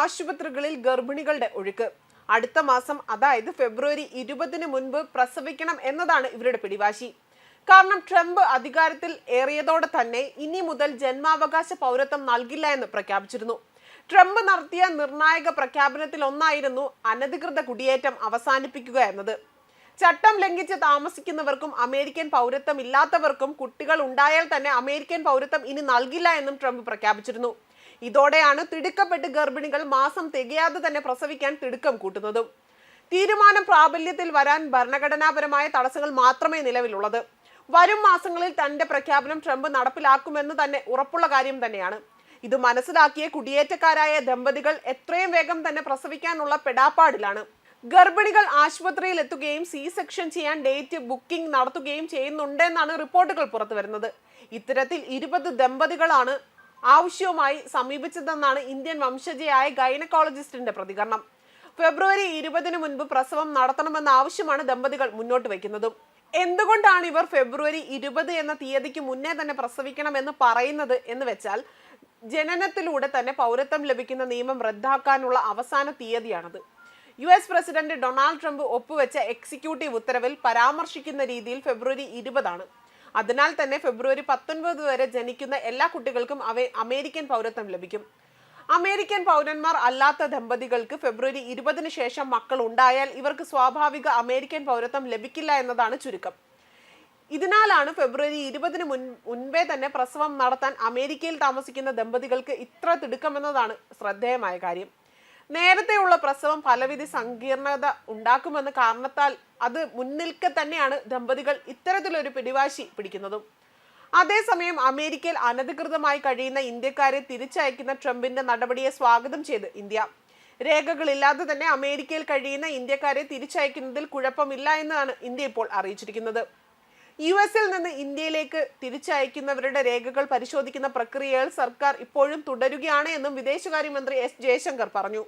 ആശുപത്രികളിൽ ഗർഭിണികളുടെ ഒഴുക്ക്. അടുത്ത മാസം അതായത് ഫെബ്രുവരി ഇരുപതിന് മുൻപ് പ്രസവിക്കണം എന്നതാണ് ഇവരുടെ പിടിവാശി. കാരണം ട്രംപ് അധികാരത്തിൽ ഏറിയതോടെ തന്നെ ഇനി മുതൽ ജന്മാവകാശ പൗരത്വം നൽകില്ല എന്ന് പ്രഖ്യാപിച്ചിരുന്നു. ട്രംപ് നടത്തിയ നിർണായക പ്രഖ്യാപനത്തിൽ ഒന്നായിരുന്നു അനധികൃത കുടിയേറ്റം അവസാനിപ്പിക്കുക എന്നത്. ചട്ടം ലംഘിച്ച് താമസിക്കുന്നവർക്കും അമേരിക്കൻ പൗരത്വം ഇല്ലാത്തവർക്കും കുട്ടികൾ ഉണ്ടായാൽ തന്നെ അമേരിക്കൻ പൗരത്വം ഇനി നൽകില്ല എന്നും ട്രംപ് പ്രഖ്യാപിച്ചിരുന്നു. ഇതോടെയാണ് തിടുക്കപ്പെട്ട് ഗർഭിണികൾ മാസം തികയാതെ തന്നെ പ്രസവിക്കാൻ തിടുക്കം കൂട്ടുന്നതും. തീരുമാനം പ്രാബല്യത്തിൽ വരാൻ ഭരണഘടനാപരമായ തടസ്സങ്ങൾ മാത്രമേ നിലവിലുള്ളത്. വരും മാസങ്ങളിൽ തന്റെ പ്രഖ്യാപനം ട്രംപ് നടപ്പിലാക്കുമെന്ന് തന്നെ ഉറപ്പുള്ള കാര്യം തന്നെയാണ്. ഇത് മനസ്സിലാക്കിയ കുടിയേറ്റക്കാരായ ദമ്പതികൾ എത്രയും വേഗം തന്നെ പ്രസവിക്കാനുള്ള പെടാപ്പാടിലാണ്. ഗർഭിണികൾ ആശുപത്രിയിൽ എത്തുകയും സി സെക്ഷൻ ചെയ്യാൻ ഡേറ്റ് ബുക്കിംഗ് നടത്തുകയും ചെയ്യുന്നുണ്ടെന്നാണ് റിപ്പോർട്ടുകൾ പുറത്തു വരുന്നത് ഇത്തരത്തിൽ ഇരുപത് ദമ്പതികളാണ് ആവശ്യവുമായി സമീപിച്ചതെന്നാണ് ഇന്ത്യൻ വംശജയായ ഗൈനക്കോളജിസ്റ്റിന്റെ പ്രതികരണം. ഫെബ്രുവരി ഇരുപതിന് മുൻപ് പ്രസവം നടത്തണമെന്ന ആവശ്യമാണ് ദമ്പതികൾ മുന്നോട്ട് വയ്ക്കുന്നതും. എന്തുകൊണ്ടാണ് ഇവർ ഫെബ്രുവരി ഇരുപത് എന്ന തീയതിക്ക് മുന്നേ തന്നെ പ്രസവിക്കണമെന്ന് പറയുന്നത് എന്ന് വെച്ചാൽ ജനനത്തിലൂടെ തന്നെ പൗരത്വം ലഭിക്കുന്ന നിയമം റദ്ദാക്കാനുള്ള അവസാന തീയതിയാണത്. U S president Donald Trump ഒപ്പുവെച്ച എക്സിക്യൂട്ടീവ് ഉത്തരവിൽ പരാമർശിക്കുന്ന രീതിയിൽ ഫെബ്രുവരി ഇരുപതാണ്. അതിനാൽ തന്നെ ഫെബ്രുവരി പത്തൊൻപത് വരെ ജനിക്കുന്ന എല്ലാ കുട്ടികൾക്കും അവ അമേരിക്കൻ പൗരത്വം ലഭിക്കും. അമേരിക്കൻ പൗരന്മാർ അല്ലാത്ത ദമ്പതികൾക്ക് ഫെബ്രുവരി ഇരുപതിന് ശേഷം മക്കൾ ഉണ്ടായാൽ ഇവർക്ക് സ്വാഭാവിക അമേരിക്കൻ പൗരത്വം ലഭിക്കില്ല എന്നതാണ് ചുരുക്കം. ഇതിനാലാണ് ഫെബ്രുവരി ഇരുപതിന് മുൻ മുൻപേ തന്നെ പ്രസവം നടത്താൻ അമേരിക്കയിൽ താമസിക്കുന്ന ദമ്പതികൾക്ക് ഇത്ര തിടുക്കമെന്നതാണ് ശ്രദ്ധേയമായ കാര്യം. നേരത്തെയുള്ള പ്രസവം പലവിധ സങ്കീർണത ഉണ്ടാക്കുമെന്ന കാരണത്താൽ അത് മുൻനിൽക്കെ തന്നെയാണ് ദമ്പതികൾ ഇത്തരത്തിലൊരു പിടിവാശി പിടിക്കുന്നതും. അതേസമയം അമേരിക്കയിൽ അനധികൃതമായി കഴിയുന്ന ഇന്ത്യക്കാരെ തിരിച്ചയക്കുന്ന ട്രംപിന്റെ നടപടിയെ സ്വാഗതം ചെയ്ത് ഇന്ത്യ. രേഖകളില്ലാതെ തന്നെ അമേരിക്കയിൽ കഴിയുന്ന ഇന്ത്യക്കാരെ തിരിച്ചയക്കുന്നതിൽ കുഴപ്പമില്ല എന്നാണ് ഇന്ത്യ ഇപ്പോൾ അറിയിച്ചിരിക്കുന്നത്. യു എസിൽ നിന്ന് ഇന്ത്യയിലേക്ക് തിരിച്ചയക്കുന്നവരുടെ രേഖകൾ പരിശോധിക്കുന്ന പ്രക്രിയകൾ സർക്കാർ ഇപ്പോഴും തുടരുകയാണ് എന്നും വിദേശകാര്യമന്ത്രി എസ് ജയശങ്കർ പറഞ്ഞു.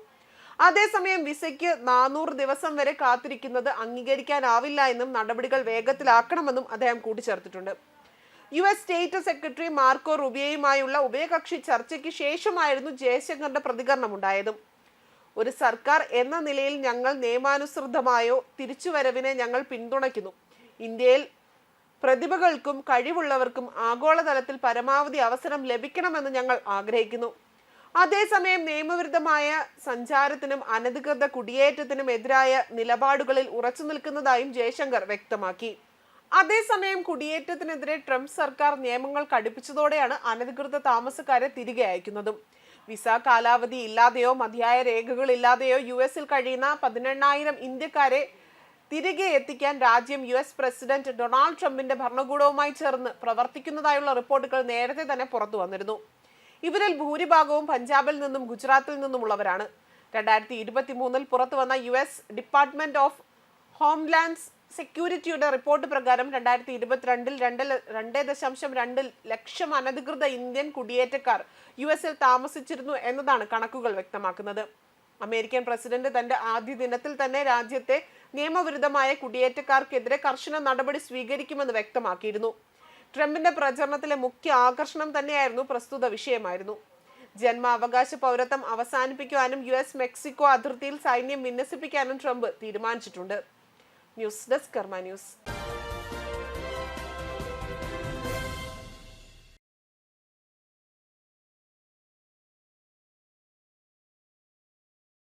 അതേസമയം വിസയ്ക്ക് നാനൂറ് ദിവസം വരെ കാത്തിരിക്കുന്നത് അംഗീകരിക്കാനാവില്ല എന്നും നടപടികൾ വേഗത്തിലാക്കണമെന്നും അദ്ദേഹം കൂട്ടിച്ചേർത്തിട്ടുണ്ട്. U S state secretary Marco റുബിയയുമായുള്ള ഉഭയകക്ഷി ചർച്ചയ്ക്ക് ശേഷമായിരുന്നു ജയശങ്കറിന്റെ പ്രതികരണം ഉണ്ടായതും ഒരു സർക്കാർ എന്ന നിലയിൽ ഞങ്ങൾ നിയമാനുസൃതമായോ തിരിച്ചുവരവിനെ ഞങ്ങൾ പിന്തുണയ്ക്കുന്നു. ഇന്ത്യയിൽ പ്രതിഭകൾക്കും കഴിവുള്ളവർക്കും ആഗോളതലത്തിൽ പരമാവധി അവസരം ലഭിക്കണമെന്ന് ഞങ്ങൾ ആഗ്രഹിക്കുന്നു. അതേസമയം നിയമവിരുദ്ധമായ സഞ്ചാരത്തിനും അനധികൃത കുടിയേറ്റത്തിനും എതിരായ നിലപാടുകളിൽ ഉറച്ചു നിൽക്കുന്നതായും ജയശങ്കർ വ്യക്തമാക്കി. അതേസമയം കുടിയേറ്റത്തിനെതിരെ ട്രംപ് സർക്കാർ നിയമങ്ങൾ കടുപ്പിച്ചതോടെയാണ് അനധികൃത താമസക്കാരെ തിരികെ അയക്കുന്നതും. വിസ കാലാവധി ഇല്ലാതെയോ മതിയായ രേഖകൾ ഇല്ലാതെയോ യു എസിൽ കഴിയുന്ന പതിനെണ്ണായിരം ഇന്ത്യക്കാരെ തിരികെ എത്തിക്കാൻ രാജ്യം യു എസ് പ്രസിഡന്റ് ഡൊണാൾഡ് ട്രംപിന്റെ ഭരണകൂടവുമായി ചേർന്ന് പ്രവർത്തിക്കുന്നതായുള്ള റിപ്പോർട്ടുകൾ നേരത്തെ തന്നെ പുറത്തു വന്നിരുന്നു. ഇവരിൽ ഭൂരിഭാഗവും പഞ്ചാബിൽ നിന്നും ഗുജറാത്തിൽ നിന്നുമുള്ളവരാണ്. രണ്ടായിരത്തി ഇരുപത്തി മൂന്നിൽ പുറത്തു വന്ന U S department of homelands സെക്യൂരിറ്റിയുടെ report പ്രകാരം രണ്ടായിരത്തി ഇരുപത്തിരണ്ടിൽ രണ്ട് രണ്ട് ദശാംശം രണ്ട് ലക്ഷം അനധികൃത ഇന്ത്യൻ കുടിയേറ്റക്കാർ യു എസിൽ താമസിച്ചിരുന്നു എന്നതാണ് കണക്കുകൾ വ്യക്തമാക്കുന്നത്. അമേരിക്കൻ പ്രസിഡന്റ് തന്റെ ആദ്യ ദിനത്തിൽ തന്നെ രാജ്യത്തെ നിയമവിരുദ്ധമായ കുടിയേറ്റക്കാർക്കെതിരെ കർശന നടപടി സ്വീകരിക്കുമെന്ന് വ്യക്തമാക്കിയിരുന്നു. ട്രംപിന്റെ പ്രചരണത്തിലെ മുഖ്യ ആകർഷണം തന്നെയായിരുന്നു പ്രസ്തുത വിഷയമായിരുന്നു. ജന്മാവകാശ പൗരത്വം അവസാനിപ്പിക്കുവാനും യു എസ് മെക്സിക്കോ അതിർത്തിയിൽ സൈന്യം വിന്യസിപ്പിക്കാനും ട്രംപ് തീരുമാനിച്ചിട്ടുണ്ട്. News desk Karma news.